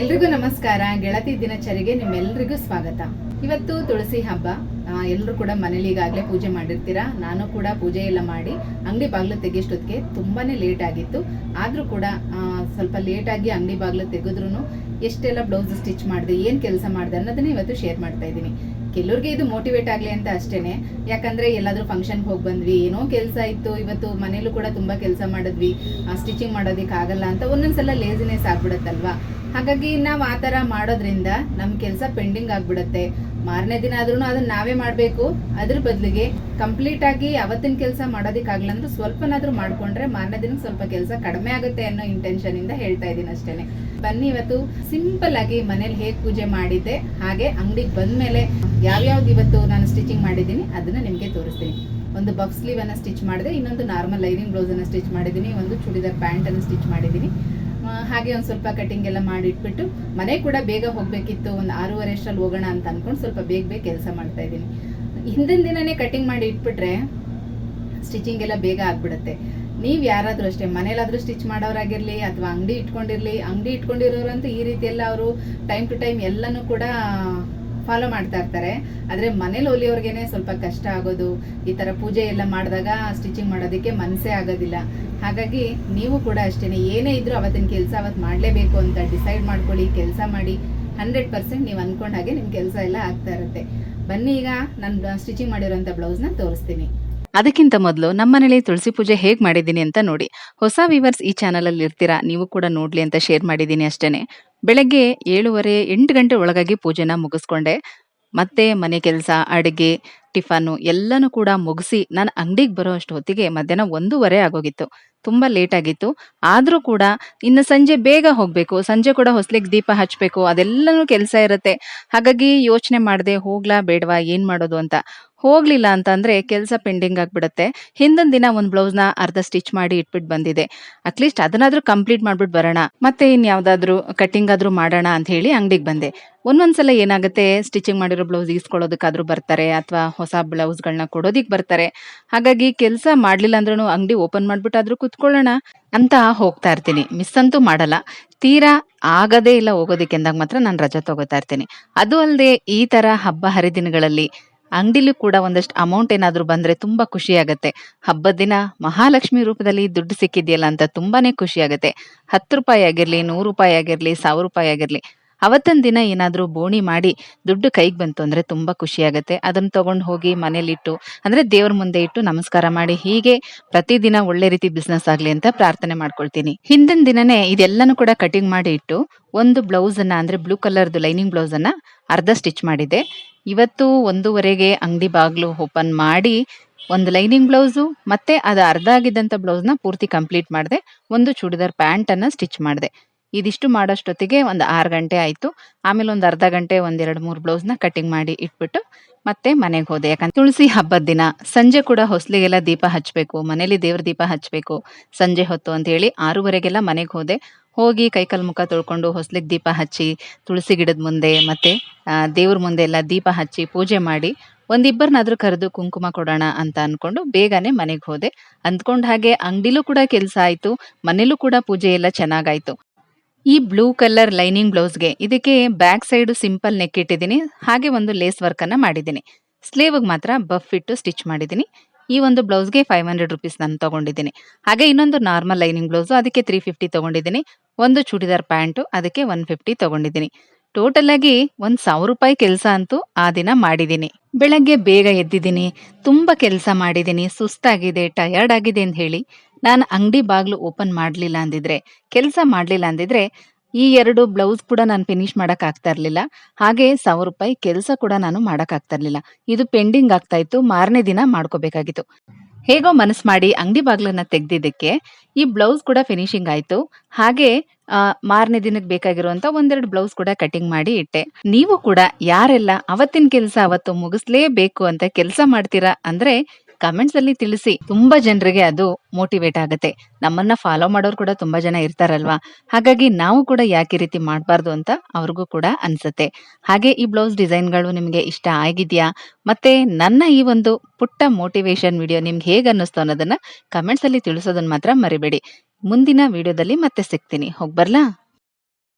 ಎಲ್ರಿಗೂ ನಮಸ್ಕಾರ. ಗೆಳತಿ ದಿನಚರಿಗೆ ನಿಮ್ಮೆಲ್ರಿಗೂ ಸ್ವಾಗತ. ಇವತ್ತು ತುಳಸಿ ಹಬ್ಬ. ಎಲ್ಲರೂ ಕೂಡ ಮನೇಲಿ ಈಗಾಗಲೇ ಪೂಜೆ ಮಾಡಿರ್ತೀರಾ? ನಾನು ಕೂಡ ಪೂಜೆ ಎಲ್ಲ ಮಾಡಿ ಅಂಗಡಿ ಬಾಗಿಲು ತೆಗಿಯೋಷ್ಟೊತ್ತಿಗೆ ತುಂಬಾನೇ ಲೇಟ್ ಆಗಿತ್ತು. ಆದರೂ ಕೂಡ ಸ್ವಲ್ಪ ಲೇಟಾಗಿ ಅಂಗಡಿ ಬಾಗಿಲು ತೆಗೆದ್ರೂ ಎಷ್ಟೆಲ್ಲ ಬ್ಲೌಸ್ ಸ್ಟಿಚ್ ಮಾಡಿದೆ, ಏನು ಕೆಲಸ ಮಾಡಿದೆ ಅನ್ನೋದನ್ನ ಇವತ್ತು ಶೇರ್ ಮಾಡ್ತಾ ಇದ್ದೀನಿ. ಕೆಲವ್ರಿಗೆ ಇದು ಮೋಟಿವೇಟ್ ಆಗಲಿ ಅಂತ ಅಷ್ಟೇನೆ. ಯಾಕಂದ್ರೆ ಎಲ್ಲಾದ್ರೂ ಫಂಕ್ಷನ್ಗೆ ಹೋಗಿ ಬಂದ್ವಿ, ಏನೋ ಕೆಲಸ ಇತ್ತು, ಇವತ್ತು ಮನೇಲೂ ಕೂಡ ತುಂಬಾ ಕೆಲಸ ಮಾಡಿದ್ವಿ ಸ್ಟಿಚಿಂಗ್ ಮಾಡೋದಕ್ಕೆ ಆಗಲ್ಲ ಅಂತ ಒಂದೊಂದ್ಸಲ ಲೇಸಿನೆಸ್ ಆಗ್ಬಿಡತ್ತಲ್ವಾ? ಹಾಗಾಗಿ ನಾವು ಆ ಥರ ಮಾಡೋದ್ರಿಂದ ನಮ್ಮ ಕೆಲಸ ಪೆಂಡಿಂಗ್ ಆಗ್ಬಿಡತ್ತೆ. ಮಾರನೇ ದಿನ ಆದ್ರೂ ಅದನ್ನ ನಾವೇ ಮಾಡಬೇಕು. ಅದ್ರ ಬದಲಿಗೆ ಕಂಪ್ಲೀಟ್ ಆಗಿ ಅವತ್ತಿನ ಕೆಲಸ ಮಾಡೋದಕ್ಕಾಗಲ್ಲ ಅಂದ್ರೆ ಸ್ವಲ್ಪನಾದ್ರೂ ಮಾಡ್ಕೊಂಡ್ರೆ ಮಾರನೇ ದಿನ ಸ್ವಲ್ಪ ಕೆಲಸ ಕಡಿಮೆ ಆಗುತ್ತೆ ಅನ್ನೋ ಇಂಟೆನ್ಷನ್ ಇಂದ ಹೇಳ್ತಾ ಇದ್ದೀನಿ ಅಷ್ಟೇನೆ. ಬನ್ನಿ ಇವತ್ತು ಸಿಂಪಲ್ ಆಗಿ ಮನೇಲಿ ಹೇಗೆ ಪೂಜೆ ಮಾಡಿದ್ದೆ, ಹಾಗೆ ಅಂಗಡಿಗೆ ಬಂದ್ಮೇಲೆ ಯಾವ್ಯಾವ್ದು ಇವತ್ತು ನಾನು ಸ್ಟಿಚಿಂಗ್ ಮಾಡಿದ್ದೀನಿ, ಅದನ್ನ ನಿಮಗೆ ತೋರಿಸ್ತೀನಿ. ಒಂದು ಬಫ್ ಸ್ಲೀವ್ ಅನ್ನ ಸ್ಟಿಚ್ ಮಾಡಿದೆ, ಇನ್ನೊಂದು ನಾರ್ಮಲ್ ಲೈನಿಂಗ್ ಬ್ಲೌಸ್ ಅನ್ನ ಸ್ಟಿಚ್ ಮಾಡಿದ್ದೀನಿ, ಒಂದು ಚೂಡಿದಾರ್ ಪ್ಯಾಂಟ್ ಅನ್ನು ಸ್ಟಿಚ್ ಮಾಡಿದ್ದೀನಿ. ಹಾಗೆ ಒಂದು ಸ್ವಲ್ಪ ಕಟಿಂಗ್ ಎಲ್ಲ ಮಾಡಿ ಇಟ್ಬಿಟ್ಟು ಮನೆ ಕೂಡ ಬೇಗ ಹೋಗಬೇಕಿತ್ತು, ಒಂದು ಆರೂವರೆ ಅಷ್ಟರಲ್ಲಿ ಹೋಗೋಣ ಅಂತ ಅನ್ಕೊಂಡು ಸ್ವಲ್ಪ ಬೇಗ ಬೇಗ ಕೆಲಸ ಮಾಡ್ತಾ ಇದ್ದೀನಿ. ಹಿಂದಿನ ದಿನನೇ ಕಟಿಂಗ್ ಮಾಡಿ ಇಟ್ಬಿಟ್ರೆ ಸ್ಟಿಚಿಂಗ್ ಎಲ್ಲ ಬೇಗ ಆಗ್ಬಿಡುತ್ತೆ. ನೀವು ಯಾರಾದರೂ ಅಷ್ಟೇ, ಮನೇಲಾದರೂ ಸ್ಟಿಚ್ ಮಾಡೋರಾಗಿರ್ಲಿ, ಅಥವಾ ಅಂಗಡಿ ಇಟ್ಕೊಂಡಿರಲಿ, ಅಂಗಡಿ ಇಟ್ಕೊಂಡಿರೋರಂತೂ ಈ ರೀತಿ ಎಲ್ಲ ಅವರು ಟೈಮ್ ಟು ಟೈಮ್ ಎಲ್ಲನೂ ಕೂಡ ಫಾಲೋ ಮಾಡ್ತಾ ಇರ್ತಾರೆ. ಆದ್ರೆ ಮನೇಲಿ ಹೊಲಿಯೋರ್ಗೇನೆ ಸ್ವಲ್ಪ ಕಷ್ಟ ಆಗೋದು, ಈ ತರ ಪೂಜೆ ಎಲ್ಲ ಮಾಡಿದಾಗ ಸ್ಟಿಚಿಂಗ್ ಮಾಡೋದಕ್ಕೆ ಮನಸ್ಸೇ ಆಗೋದಿಲ್ಲ. ಹಾಗಾಗಿ ನೀವು ಕೂಡ ಅಷ್ಟೇನೆ, ಏನೇ ಇದ್ರೂ ಅವತ್ತಿನ ಕೆಲಸ ಅವತ್ತು ಮಾಡಲೇಬೇಕು ಅಂತ ಡಿಸೈಡ್ ಮಾಡ್ಕೊಳ್ಳಿ, ಕೆಲಸ ಮಾಡಿ. ಹಂಡ್ರೆಡ್ ಪರ್ಸೆಂಟ್ ನೀವು ಅಂದ್ಕೊಂಡ ಹಾಗೆ ನಿಮ್ಮ ಕೆಲಸ ಎಲ್ಲ ಆಗ್ತಾ ಇರುತ್ತೆ. ಬನ್ನಿ ಈಗ, ನಾನು ಸ್ಟಿಚಿಂಗ್ ಮಾಡಿರೋಂಥ ಬ್ಲೌಸ್ನ ತೋರಿಸ್ತೀನಿ. ಅದಕ್ಕಿಂತ ಮೊದಲು ನಮ್ಮನೇಲಿ ತುಳಸಿ ಪೂಜೆ ಹೇಗ್ ಮಾಡಿದ್ದೀನಿ ಅಂತ ನೋಡಿ. ಹೊಸ ವಿವರ್ಸ್ ಈ ಚಾನಲ್ ಅಲ್ಲಿ ಇರ್ತೀರಾ, ನೀವು ಕೂಡ ನೋಡ್ಲಿ ಅಂತ ಶೇರ್ ಮಾಡಿದ್ದೀನಿ ಅಷ್ಟೇನೆ. ಬೆಳಗ್ಗೆ ಏಳುವರೆ ಎಂಟು ಗಂಟೆ ಒಳಗಾಗಿ ಪೂಜೆನ ಮುಗಿಸ್ಕೊಂಡೆ. ಮತ್ತೆ ಮನೆ ಕೆಲಸ, ಅಡುಗೆ, ಟಿಫನ್ನು ಎಲ್ಲನೂ ಕೂಡ ಮುಗಿಸಿ ನಾನು ಅಂಗಡಿಗೆ ಬರೋ ಅಷ್ಟು ಹೊತ್ತಿಗೆ ಮಧ್ಯಾಹ್ನ ಒಂದೂವರೆ ಆಗೋಗಿತ್ತು. ತುಂಬಾ ಲೇಟ್ ಆಗಿತ್ತು. ಆದರೂ ಕೂಡ ಇನ್ನು ಸಂಜೆ ಬೇಗ ಹೋಗಬೇಕು. ಸಂಜೆ ಕೂಡ ಹೊಸ್ಲಿಗೆ ದೀಪ ಹಚ್ಚಬೇಕು ಅದೆಲ್ಲನೂ ಕೆಲಸ ಇರುತ್ತೆ. ಹಾಗಾಗಿ ಯೋಚನೆ ಮಾಡಿದೆ ಹೋಗ್ಲಾ ಬೇಡವಾ, ಏನು ಮಾಡೋದು ಅಂತ. ಹೋಗ್ಲಿಲ್ಲ ಅಂತಂದ್ರೆ ಕೆಲಸ ಪೆಂಡಿಂಗ್ ಆಗ್ಬಿಡುತ್ತೆ. ಹಿಂದಿನ ದಿನ ಒಂದ್ ಬ್ಲೌಸ್ನ ಅರ್ಧ ಸ್ಟಿಚ್ ಮಾಡಿ ಇಟ್ಬಿಟ್ಟು ಬಂದಿದೆ. ಅಟ್ಲೀಸ್ಟ್ ಅದನ್ನಾದ್ರೂ ಕಂಪ್ಲೀಟ್ ಮಾಡ್ಬಿಟ್ಟು ಬರೋಣ. ಮತ್ತೆ ಇನ್ ಯಾವ್ದಾದ್ರು ಕಟಿಂಗ್ ಆದ್ರೂ ಮಾಡೋಣ ಅಂತ ಹೇಳಿ ಅಂಗಡಿಗೆ ಬಂದೆ. ಒಂದೊಂದ್ಸಲ ಏನಾಗುತ್ತೆ ಸ್ಟಿಚಿಂಗ್ ಮಾಡಿರೋ ಬ್ಲೌಸ್ ಈಸ್ಕೊಳ್ಳೋದಕ್ಕಾದ್ರೂ ಬರ್ತಾರೆ ಅಥವಾ ಹೊಸ ಬ್ಲೌಸ್ಗಳನ್ನ ಕೊಡೋದಿಕ್ ಬರ್ತಾರೆ. ಹಾಗಾಗಿ ಕೆಲಸ ಮಾಡ್ಲಿಲ್ಲ ಅಂದ್ರೂ ಅಂಗಡಿ ಓಪನ್ ಮಾಡ್ಬಿಟ್ಟಾದ್ರೂ ಕುತ್ಕೊಳ್ಳೋಣ ಅಂತ ಹೋಗ್ತಾ ಇರ್ತೀನಿ. ಮಿಸ್ ಅಂತೂ ಮಾಡಲ್ಲ. ತೀರಾ ಆಗದೇ ಇಲ್ಲ ಹೋಗೋದಿಕ್ಕೆ ಅಂದಾಗ ಮಾತ್ರ ನಾನು ರಜಾ ತಗೋತಾ ಇರ್ತೀನಿ. ಅದು ಅಲ್ಲದೆ ಈ ತರ ಹಬ್ಬ ಹರಿದಿನಗಳಲ್ಲಿ ಅಂಗಡಿಲೂ ಕೂಡ ಒಂದಷ್ಟು ಅಮೌಂಟ್ ಏನಾದರೂ ಬಂದ್ರೆ ತುಂಬಾ ಖುಷಿ ಆಗತ್ತೆ. ಹಬ್ಬದ ದಿನ ಮಹಾಲಕ್ಷ್ಮಿ ರೂಪದಲ್ಲಿ ದುಡ್ಡು ಸಿಕ್ಕಿದೆಯಲ್ಲ ಅಂತ ತುಂಬಾನೇ ಖುಷಿ ಆಗತ್ತೆ. ಹತ್ತು ರೂಪಾಯಿ ಆಗಿರಲಿ, ನೂರು ರೂಪಾಯಿ ಆಗಿರಲಿ, ಸಾವಿರ ರೂಪಾಯಿ ಆಗಿರ್ಲಿ ಅವತ್ತಿನ ದಿನ ಏನಾದರೂ ಬೋಣಿ ಮಾಡಿ ದುಡ್ಡು ಕೈಗೆ ಬಂತು ಅಂದ್ರೆ ತುಂಬಾ ಖುಷಿ ಆಗತ್ತೆ ಅದನ್ನ ತಗೊಂಡು ಹೋಗಿ ಮನೇಲಿಟ್ಟು, ಅಂದ್ರೆ ದೇವ್ರ ಮುಂದೆ ಇಟ್ಟು ನಮಸ್ಕಾರ ಮಾಡಿ, ಹೀಗೆ ಪ್ರತಿದಿನ ಒಳ್ಳೆ ರೀತಿ ಬಿಸ್ನೆಸ್ ಆಗ್ಲಿ ಅಂತ ಪ್ರಾರ್ಥನೆ ಮಾಡ್ಕೊಳ್ತೀನಿ. ಹಿಂದಿನ ದಿನನೇ ಇದೆಲ್ಲನೂ ಕೂಡ ಕಟಿಂಗ್ ಮಾಡಿ ಇಟ್ಟು ಒಂದು ಬ್ಲೌಸ್ ಅನ್ನ ಅಂದ್ರೆ ಬ್ಲೂ ಕಲರ್ದು ಲೈನಿಂಗ್ ಬ್ಲೌಸ್ ಅನ್ನ ಅರ್ಧ ಸ್ಟಿಚ್ ಮಾಡಿದೆ ಇವತ್ತು ಒಂದೂವರೆಗೆ ಅಂಗಡಿ ಬಾಗ್ಲು ಓಪನ್ ಮಾಡಿ ಒಂದು ಲೈನಿಂಗ್ ಬ್ಲೌಸು, ಮತ್ತೆ ಅದು ಅರ್ಧ ಆಗಿದ್ದಂತ ಬ್ಲೌಸ್ನ ಪೂರ್ತಿ ಕಂಪ್ಲೀಟ್ ಮಾಡಿದೆ, ಒಂದು ಚೂಡಿದಾರ್ ಪ್ಯಾಂಟ್ ಅನ್ನ ಸ್ಟಿಚ್ ಮಾಡಿದೆ. ಇದಿಷ್ಟು ಮಾಡೋಷ್ಟೊತ್ತಿಗೆ ಒಂದು ಆರು ಗಂಟೆ ಆಯಿತು. ಆಮೇಲೆ ಒಂದು ಅರ್ಧ ಗಂಟೆ ಒಂದೆರಡು ಮೂರು ಬ್ಲೌಸ್ನ ಕಟಿಂಗ್ ಮಾಡಿ ಇಟ್ಬಿಟ್ಟು ಮತ್ತೆ ಮನೆಗೆ ಹೋದೆ. ಯಾಕಂದ್ರೆ ತುಳಸಿ ಹಬ್ಬದ ದಿನ, ಸಂಜೆ ಕೂಡ ಹೊಸಲಿಗೆಲ್ಲ ದೀಪ ಹಚ್ಚಬೇಕು ಮನೇಲಿ ದೇವ್ರ ದೀಪ ಹಚ್ಚಬೇಕು ಸಂಜೆ ಹೊತ್ತು ಅಂತ ಹೇಳಿ ಆರೂವರೆಗೆಲ್ಲ ಮನೆಗೆ ಹೋದೆ. ಹೋಗಿ ಕೈಕಾಲು ಮುಖ ತೊಳ್ಕೊಂಡು ಹೊಸ್ಲಿಗೆ ದೀಪ ಹಚ್ಚಿ, ತುಳಸಿ ಗಿಡದ ಮುಂದೆ ಮತ್ತೆ ದೇವ್ರ ಮುಂದೆ ಎಲ್ಲ ದೀಪ ಹಚ್ಚಿ ಪೂಜೆ ಮಾಡಿ ಒಂದಿಬ್ಬರನ್ನಾದ್ರೂ ಕರೆದು ಕುಂಕುಮ ಕೊಡೋಣ ಅಂತ ಅನ್ಕೊಂಡು ಬೇಗನೆ ಮನೆಗೆ ಹೋದೆ. ಅಂದ್ಕೊಂಡ ಹಾಗೆ ಅಂಗಡಿಲೂ ಕೂಡ ಕೆಲಸ ಆಯ್ತು, ಮನೇಲೂ ಕೂಡ ಪೂಜೆ ಎಲ್ಲ ಚೆನ್ನಾಗಾಯ್ತು. ಈ ಬ್ಲೂ ಕಲರ್ ಲೈನಿಂಗ್ ಬ್ಲೌಸ್ಗೆ ಇದಕ್ಕೆ ಬ್ಯಾಕ್ ಸೈಡ್ ಸಿಂಪಲ್ ನೆಕ್ ಇಟ್ಟಿದ್ದೀನಿ, ಹಾಗೆ ಒಂದು ಲೇಸ್ ವರ್ಕ್ ಅನ್ನ ಮಾಡಿದ್ದೀನಿ. ಸ್ಲೀವ್ಗೆ ಮಾತ್ರ ಬಫ್ ಇಟ್ಟು ಸ್ಟಿಚ್ ಮಾಡಿದ್ದೀನಿ. ಈ ಒಂದು ಬ್ಲೌಸ್ಗೆ ಫೈವ್ ಹಂಡ್ರೆಡ್ ರುಪೀಸ್ ನಾನು ತಗೊಂಡಿದ್ದೀನಿ. ಹಾಗೆ ಇನ್ನೊಂದು ನಾರ್ಮಲ್ ಲೈನಿಂಗ್ ಬ್ಲೌಸು, ಅದಕ್ಕೆ ತ್ರೀ ಫಿಫ್ಟಿ ತಗೊಂಡಿದ್ದೀನಿ. ಒಂದು ಚೂಡಿದಾರ್ ಪ್ಯಾಂಟು, ಅದಕ್ಕೆ ಒನ್ ಫಿಫ್ಟಿ ತಗೊಂಡಿದ್ದೀನಿ. ಟೋಟಲ್ ಆಗಿ ಒಂದ್ ಸಾವಿರ ರೂಪಾಯಿ ಕೆಲಸ ಅಂತೂ ಆ ದಿನ ಮಾಡಿದೀನಿ. ಬೆಳಗ್ಗೆ ಬೇಗ ಎದ್ದಿದ್ದೀನಿ, ತುಂಬಾ ಕೆಲಸ ಮಾಡಿದ್ದೀನಿ ಸುಸ್ತಾಗಿದೆ ಟಯರ್ಡ್ ಆಗಿದೆ ಅಂತ ಹೇಳಿ ನಾನು ಅಂಗಡಿ ಬಾಗ್ಲು ಓಪನ್ ಮಾಡ್ಲಿಲ್ಲ ಅಂದಿದ್ರೆ, ಕೆಲಸ ಮಾಡ್ಲಿಲ್ಲ ಅಂದಿದ್ರೆ ಈ ಎರಡು ಬ್ಲೌಸ್ ಕೂಡ ನಾನು ಫಿನಿಶ್ ಮಾಡಕ್ ಆಗ್ತಾ ಇರ್ಲಿಲ್ಲ. ಹಾಗೆ ಸಾವಿರ ರೂಪಾಯಿ ಕೆಲಸ ಕೂಡ ನಾನು ಮಾಡಕ್ ಆಗ್ತಾ ಇರ್ಲಿಲ್ಲ. ಇದು ಪೆಂಡಿಂಗ್ ಆಗ್ತಾ ಇತ್ತು, ಮಾರನೇ ದಿನ ಮಾಡ್ಕೋಬೇಕಾಗಿತ್ತು. ಹೇಗೋ ಮನಸ್ ಮಾಡಿ ಅಂಗಡಿ ಬಾಗ್ಲನ್ನ ತೆಗೆದಿದ್ದಕ್ಕೆ ಈ ಬ್ಲೌಸ್ ಕೂಡ ಫಿನಿಶಿಂಗ್ ಆಯ್ತು. ಹಾಗೆ ಮಾರನೇ ದಿನಕ್ಕೆ ಬೇಕಾಗಿರುವಂತ ಒಂದೆರಡು ಬ್ಲೌಸ್ ಕೂಡ ಕಟಿಂಗ್ ಮಾಡಿ ಇಟ್ಟೆ. ನೀವು ಕೂಡ ಯಾರೆಲ್ಲ ಅವತ್ತಿನ ಕೆಲಸ ಅವತ್ತು ಮುಗಿಸ್ಲೇಬೇಕು ಅಂತ ಕೆಲಸ ಮಾಡ್ತೀರಾ ಅಂದ್ರೆ ಕಮೆಂಟ್ಸ್ ಅಲ್ಲಿ ತಿಳಿಸಿ ತುಂಬಾ ಜನರಿಗೆ ಅದು ಮೋಟಿವೇಟ್ ಆಗುತ್ತೆ. ನಮ್ಮನ್ನ ಫಾಲೋ ಮಾಡೋರು ಕೂಡ ತುಂಬಾ ಜನ ಇರ್ತಾರಲ್ವಾ? ಹಾಗಾಗಿ ನಾವು ಕೂಡ ಯಾಕೆ ರೀತಿ ಮಾಡಬಾರ್ದು ಅಂತ ಅವ್ರಿಗೂ ಕೂಡ ಅನ್ಸುತ್ತೆ. ಹಾಗೆ ಈ ಬ್ಲೌಸ್ ಡಿಸೈನ್ಗಳು ನಿಮಗೆ ಇಷ್ಟ ಆಗಿದ್ಯಾ? ಮತ್ತೆ ನನ್ನ ಈ ಒಂದು ಪುಟ್ಟ ಮೋಟಿವೇಶನ್ ವಿಡಿಯೋ ನಿಮ್ಗೆ ಹೇಗೆ ಅನ್ನಿಸ್ತು ಅನ್ನೋದನ್ನ ಕಮೆಂಟ್ಸ್ ಅಲ್ಲಿ ತಿಳಿಸೋದನ್ನ ಮಾತ್ರ ಮರಿಬೇಡಿ. ಮುಂದಿನ ವಿಡಿಯೋದಲ್ಲಿ ಮತ್ತೆ ಸಿಗ್ತೀನಿ. ಹೋಗ್ಬರ್ಲಾ